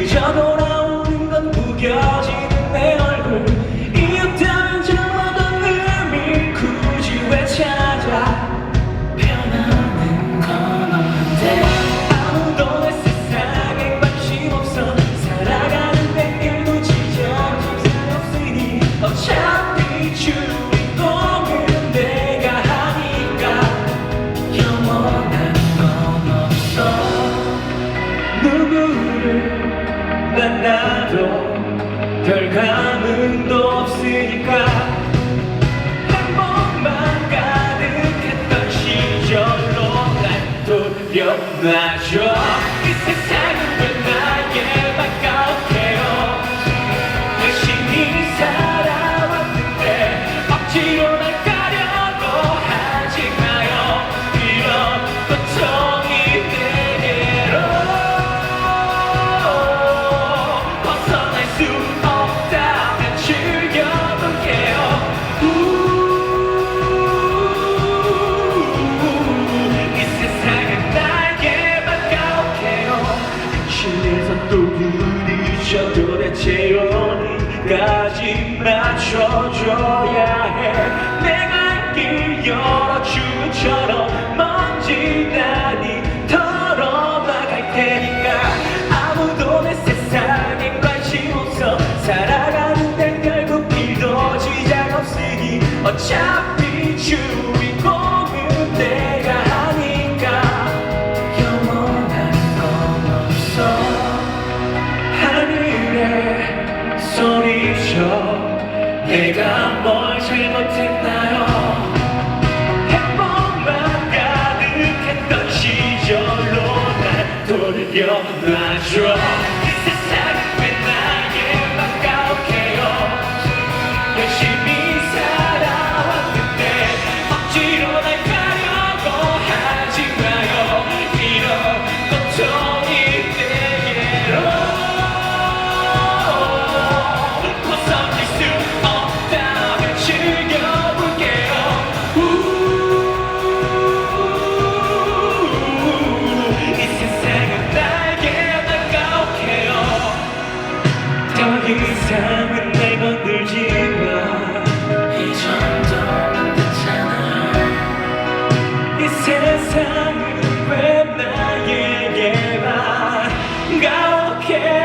그저 돌아오는 건 구겨져 가도 별 감흥도 없으니까 한 번만 가득했던 시절로 날 돌려놔줘. 이 세상은 왜 나의 부딪혀도 대체 어디까지 맞춰줘야 해. 내가 길 열어주는 처럼 먼지 나니 털어나갈 테니까 아무도 내 세상에 관심 없어. 살아가는 데 결국 길도 지장 없으니 어차피 주 뭘 잘못했나요? 행복만 가득했던 시절로 날 돌려놔줘. 이 세상 세상은 내 건들지 마 이전도 안 됐잖아 이 세상은 왜 나에게만 가혹해